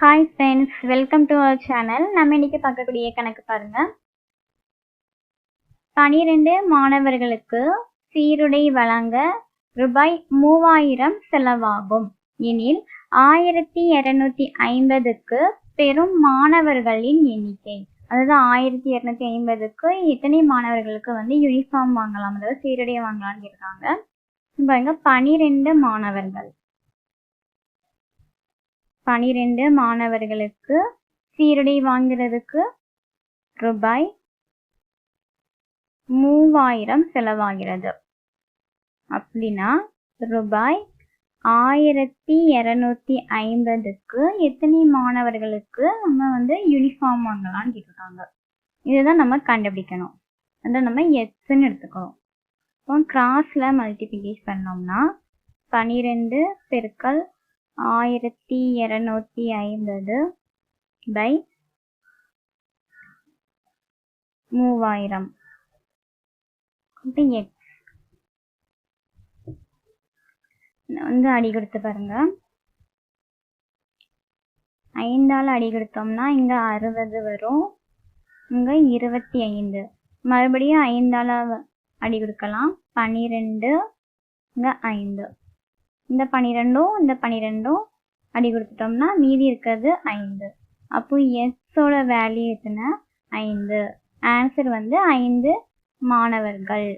Hi friends welcome to our channel நம்ம இன்னைக்கு பார்க்கக்கூடிய கணக்கு பாருங்க. பனிரெண்டு மாணவர்களுக்கு சீருடை வழங்க ரூபாய் மூவாயிரம் செலவாகும். எனில் ஆயிரத்தி இருநூத்தி ஐம்பதுக்கு பெரும் மாணவர்களின் எண்ணிக்கை. அதாவது ஆயிரத்தி இரநூத்தி ஐம்பதுக்கு எத்தனை மாணவர்களுக்கு வந்து யூனிஃபார்ம் வாங்கலாம் அதாவது சீருடை வாங்கலாம்னு இருக்காங்க பாருங்க பனிரெண்டு மாணவர்கள். பனிரெண்டு மாணவர்களுக்கு சீருடை வாங்குறதுக்கு ரூபாய் மூவாயிரம் செலவாகிறது. அப்படின்னா ரூபாய் ஆயிரத்தி இரநூத்தி ஐம்பதுக்கு எத்தனை மாணவர்களுக்கு நம்ம வந்து யூனிஃபார்ம் வாங்கலாம்னு கேட்டிருக்காங்க. இதுதான் நம்ம கண்டுபிடிக்கணும். அதை நம்ம எக்ஸ்ன்னு எடுத்துக்கணும். இப்போ கிராஸில் மல்டிபிகேஷ் பண்ணோம்னா பனிரெண்டு பெருக்கல் ஆயிரத்தி இரநூத்தி ஐம்பது பை மூவாயிரம். எக்ஸ் வந்து அடி கொடுத்து பாருங்க. ஐந்தால் அடி கொடுத்தோம்னா இங்க அறுபது வரும். இங்க இருபத்தி ஐந்து. மறுபடியும் ஐந்தால அடி கொடுக்கலாம். பன்னிரெண்டு இங்க ஐந்து. இந்த பனிரெண்டும் இந்த பனிரெண்டும் அடி கொடுத்துட்டோம்னா மீதி இருக்கிறது ஐந்து. அப்போ எஸ்ஸோட வேல்யூ எத்தனை? ஐந்து. ஆன்சர் வந்து ஐந்து மாணவர்கள்.